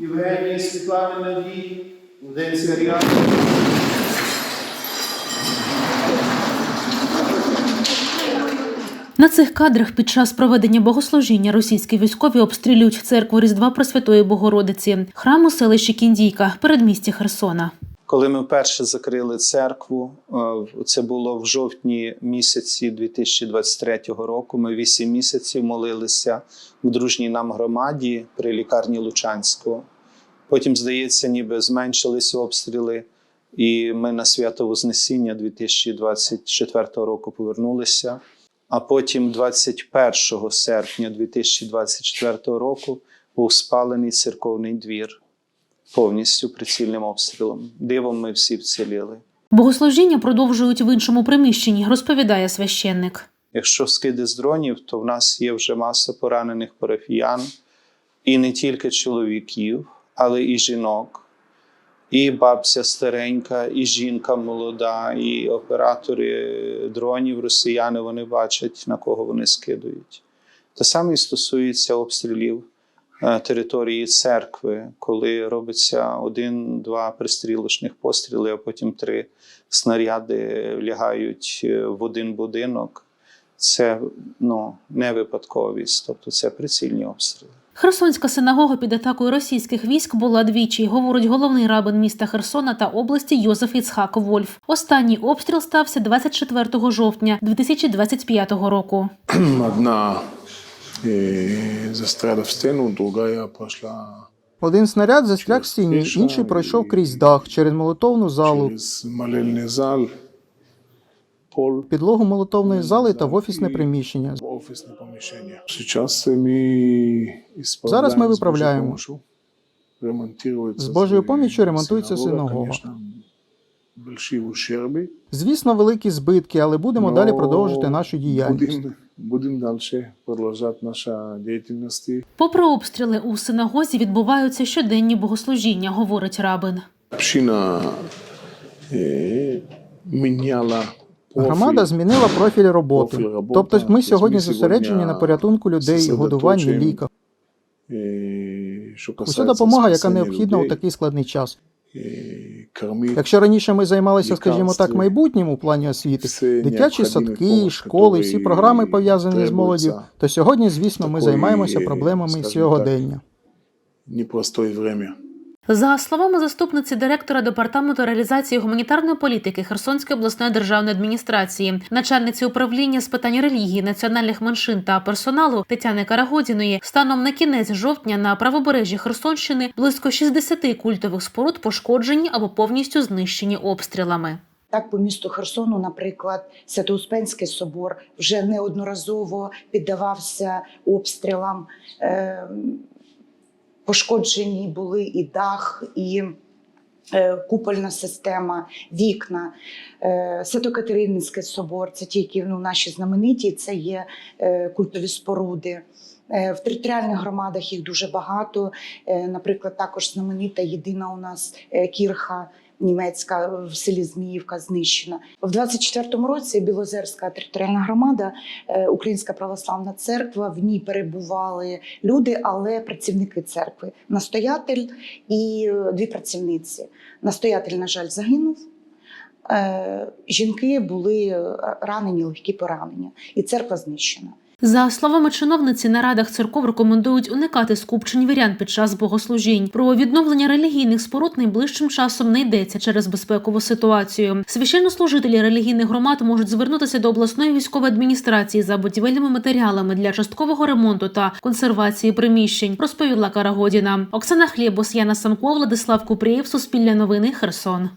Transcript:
Євгенії Світлани Надії, Луденця Ріана. На цих кадрах під час проведення богослужіння російські військові обстрілюють церкву Різдва Пресвятої Богородиці, храм у селищі Кіндійка, передмісті Херсона. Коли ми вперше закрили церкву, е, це було в жовтні місяці 2023 року. Ми вісім місяців молилися в дружній нам громаді при лікарні Лучанського. Потім, здається, ніби зменшилися обстріли, і ми на свято Вознесіння 2024 року повернулися. А потім, 21 серпня 2024 року, був спалений церковний двір повністю прицільним обстрілом. Дивом ми всі вціліли. Богослужіння продовжують в іншому приміщенні, розповідає священник. Якщо скиди з дронів, то в нас є вже маса поранених парафіян, і не тільки чоловіків, але і жінок, і бабця старенька, і жінка молода, і оператори дронів, росіяни вони бачать, на кого вони скидують. Те саме і стосується обстрілів території церкви, коли робиться один-два пристрілочних постріли, а потім три снаряди лягають е, в один будинок. Це ну, не випадковість, тобто це прицільні обстріли. Херсонська синагога під атакою російських військ була двічі, говорить головний рабин міста Херсона та області Йозеф Іцхак Вольф. Останній обстріл стався 24 жовтня 2025 року. Одна е, застряла в стіну, друга пройшла Один снаряд застряг в стіні, інший пройшов крізь дах через молотовну залу, зал, підлогу молотовної зали та в офісне приміщення. Зараз ми виправляємо. З Божою поміччю ремонтується синагога. Звісно, великі збитки, але будемо далі продовжувати нашу діяльність. Будемо, далі продовжувати наша діяльність. Попри обстріли у синагозі відбуваються щоденні богослужіння, говорить рабин. Община е, міняла. Громада змінила профіль роботи. Тобто ми сьогодні зосереджені на порятунку людей, годуванні, ліках. Е, Уся допомога, яка необхідна у такий складний час. Кормити Якщо раніше ми займалися, скажімо так, майбутнім у плані освіти, дитячі садки, школи, всі програми пов'язані з молоддю, то сьогодні, звісно, ми займаємося проблемами сьогодення. непростое время. За словами заступниці директора департаменту реалізації гуманітарної політики Херсонської обласної державної адміністрації, начальниці управління з питань релігії, національних меншин та персоналу Тетяни Карагодіної, станом на кінець жовтня на правобережжі Херсонщини близько 60 культових споруд пошкоджені або повністю знищені обстрілами. Так, по місту Херсону, наприклад, Свято-Успенський собор вже неодноразово піддавався обстрілам. Пошкоджені були і дах, і е, купольна система, вікна. Е, Свято-Катерининський собор це ті, які ну, наші знамениті, це є е, культові споруди. Е, В територіальних громадах їх дуже багато. Е, Наприклад, також знаменита єдина у нас е, кірха німецька в селі Зміївка знищена. В 24-му році Білозерська територіальна громада, Українська православна церква. В ній перебували люди, але працівники церкви, настоятель і дві працівниці. Настоятель, на жаль, загинув. Жінки були ранені, легкі поранення, і церква знищена. За словами чиновниці, на радах церков рекомендують уникати скупчень вірян під час богослужінь. Про відновлення релігійних споруд найближчим часом не йдеться через безпекову ситуацію. Священнослужителі релігійних громад можуть звернутися до обласної військової адміністрації за будівельними матеріалами для часткового ремонту та консервації приміщень, розповіла Карагодіна. Оксана Хлєбос, Яна Самко, Владислав Купрієв, Суспільне новини, Херсон.